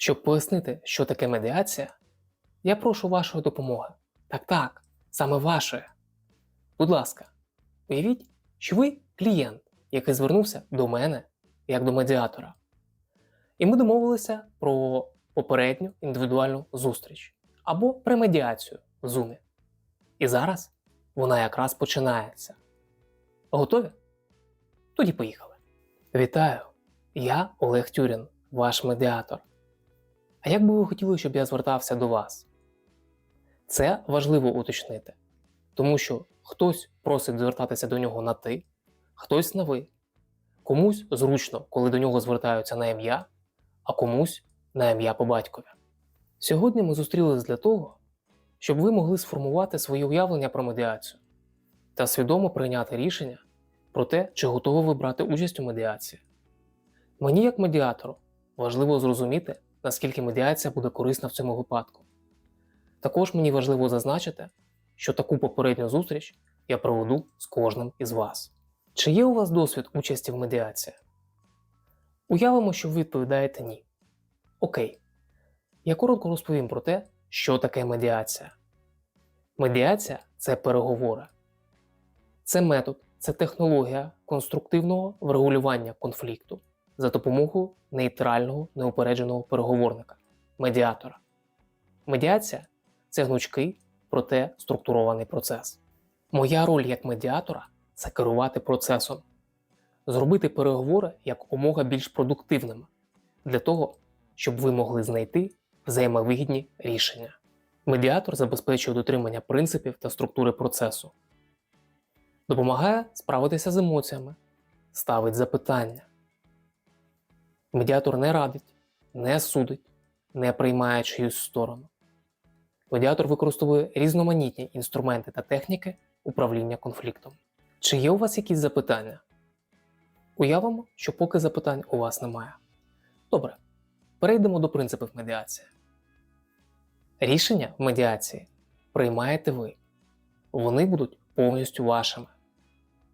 Щоб пояснити, що таке медіація, я прошу вашої допомоги. Так так, саме вашої. Будь ласка, уявіть, що ви клієнт, який звернувся до мене як до медіатора. І ми домовилися про попередню індивідуальну зустріч або премедіацію в Zoom. І зараз вона якраз починається. Готові? Тоді поїхали. Вітаю! Я Олег Тюрін, ваш медіатор. А як би ви хотіли, щоб я звертався до вас? Це важливо уточнити, тому що хтось просить звертатися до нього на ти, хтось на ви. Комусь зручно, коли до нього звертаються на ім'я, а комусь на ім'я по батькові. Сьогодні ми зустрілись для того, щоб ви могли сформувати своє уявлення про медіацію та свідомо прийняти рішення про те, чи готові ви брати участь у медіації. Мені, як медіатору, важливо зрозуміти, наскільки медіація буде корисна в цьому випадку. Також мені важливо зазначити, що таку попередню зустріч я проведу з кожним із вас. Чи є у вас досвід участі в медіації? Уявимо, що ви відповідаєте ні. Окей. Я коротко розповім про те, що таке медіація. Медіація це переговори. Це метод, це технологія конструктивного врегулювання конфлікту за допомогою нейтрального неупередженого переговорника медіатора. Медіація це гнучкий, проте структурований процес. Моя роль як медіатора це керувати процесом, зробити переговори як умога більш продуктивними для того, щоб ви могли знайти взаємовигідні рішення. Медіатор забезпечує дотримання принципів та структури процесу, допомагає справитися з емоціями, ставить запитання. Медіатор не радить, не судить, не приймає чиюсь сторону. Медіатор використовує різноманітні інструменти та техніки управління конфліктом. Чи є у вас якісь запитання? Уявимо, що поки запитань у вас немає. Добре, перейдемо до принципів медіації. Рішення в медіації приймаєте ви. Вони будуть повністю вашими.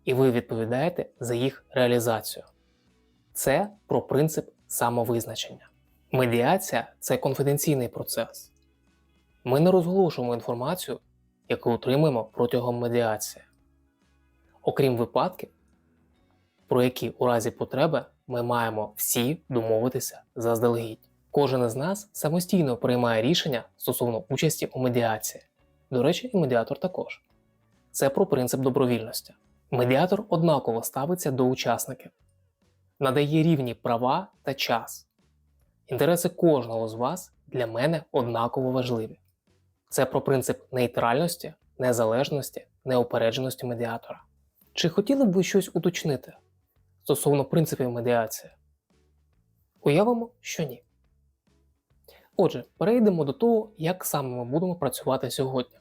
І ви відповідаєте за їх реалізацію. Це про принцип самовизначення. Медіація це конфіденційний процес. Ми не розголошуємо інформацію, яку отримуємо протягом медіації. Окрім випадків, про які у разі потреби ми маємо всі домовитися заздалегідь. Кожен із нас самостійно приймає рішення стосовно участі у медіації. До речі, і медіатор також. Це про принцип добровільності. Медіатор однаково ставиться до учасників, надає рівні права та час. Інтереси кожного з вас для мене однаково важливі. Це про принцип нейтральності, незалежності, неупередженості медіатора. Чи хотіли б ви щось уточнити стосовно принципів медіації? Уявимо, що ні. Отже, перейдемо до того, як саме ми будемо працювати сьогодні.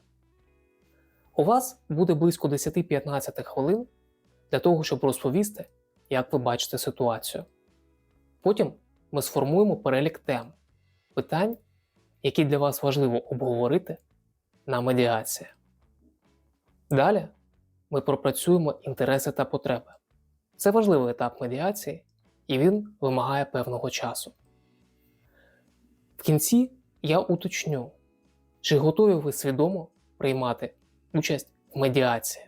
У вас буде близько 10-15 хвилин для того, щоб розповісти, як ви бачите ситуацію. Потім ми сформуємо перелік тем, питань, які для вас важливо обговорити на медіації. Далі ми пропрацюємо інтереси та потреби. Це важливий етап медіації, і він вимагає певного часу. В кінці я уточню, чи готові ви свідомо приймати участь в медіації.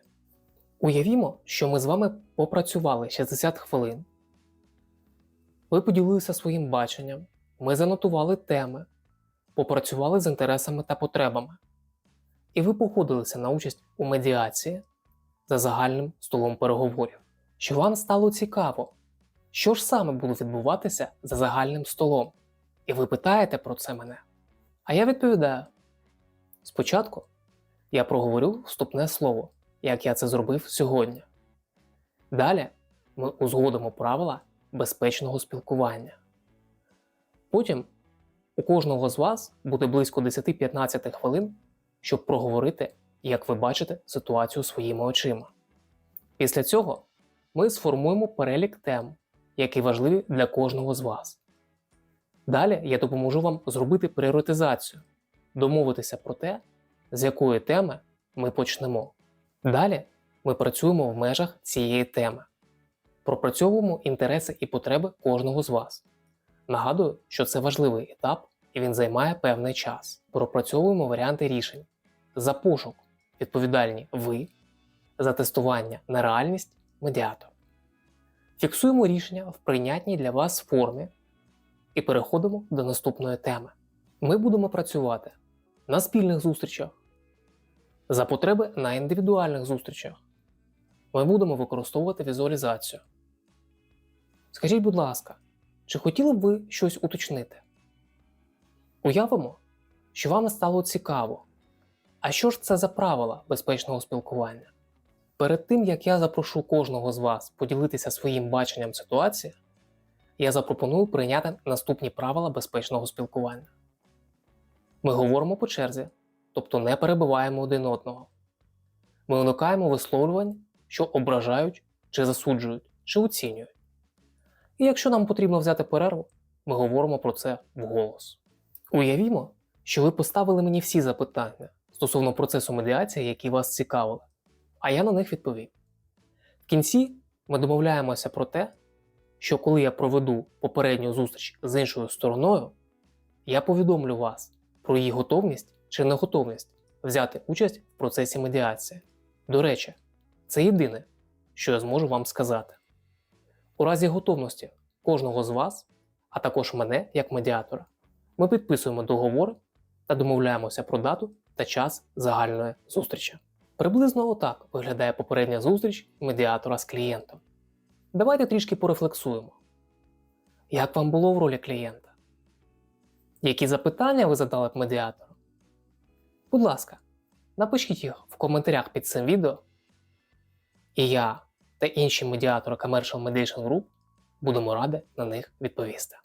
Уявімо, що ми з вами попрацювали 60 хвилин. Ви поділилися своїм баченням, ми занотували теми, попрацювали з інтересами та потребами. І ви погодилися на участь у медіації за загальним столом переговорів. Що вам стало цікаво, що ж саме буде відбуватися за загальним столом? І ви питаєте про це мене. А я відповідаю: спочатку я проговорю вступне слово, як я це зробив сьогодні. Далі ми узгодимо правила безпечного спілкування. Потім у кожного з вас буде близько 10-15 хвилин, щоб проговорити, як ви бачите ситуацію своїми очима. Після цього ми сформуємо перелік тем, які важливі для кожного з вас. Далі я допоможу вам зробити пріоритизацію, домовитися про те, з якої теми ми почнемо. Далі ми працюємо в межах цієї теми, пропрацьовуємо інтереси і потреби кожного з вас. Нагадую, що це важливий етап і він займає певний час. Пропрацьовуємо варіанти рішень. За пошук відповідальні ви, за тестування на реальність медіатор. Фіксуємо рішення в прийнятній для вас формі і переходимо до наступної теми. Ми будемо працювати на спільних зустрічах, за потреби на індивідуальних зустрічах. Ми будемо використовувати візуалізацію. Скажіть, будь ласка, чи хотіли б ви щось уточнити? Уявимо, що вам стало цікаво. А що ж це за правила безпечного спілкування? Перед тим як я запрошу кожного з вас поділитися своїм баченням ситуації, я запропоную прийняти наступні правила безпечного спілкування. Ми говоримо по черзі, тобто не перебиваємо один одного. Ми уникаємо висловлювань, що ображають чи засуджують, чи оцінюють. І якщо нам потрібно взяти перерву, ми говоримо про це вголос. Уявімо, що ви поставили мені всі запитання стосовно процесу медіації, які вас цікавили, а я на них відповів. В кінці ми домовляємося про те, що коли я проведу попередню зустріч з іншою стороною, я повідомлю вас про її готовність чи неготовність взяти участь в процесі медіації. До речі, це єдине, що я зможу вам сказати. У разі готовності кожного з вас, а також мене як медіатора, ми підписуємо договори та домовляємося про дату та час загальної зустрічі. Приблизно отак виглядає попередня зустріч медіатора з клієнтом. Давайте трішки порефлексуємо. Як вам було в ролі клієнта? Які запитання ви задали б медіатору? Будь ласка, напишіть їх в коментарях під цим відео, і я та інші медіатори Commercial Mediation Group будемо раді на них відповісти.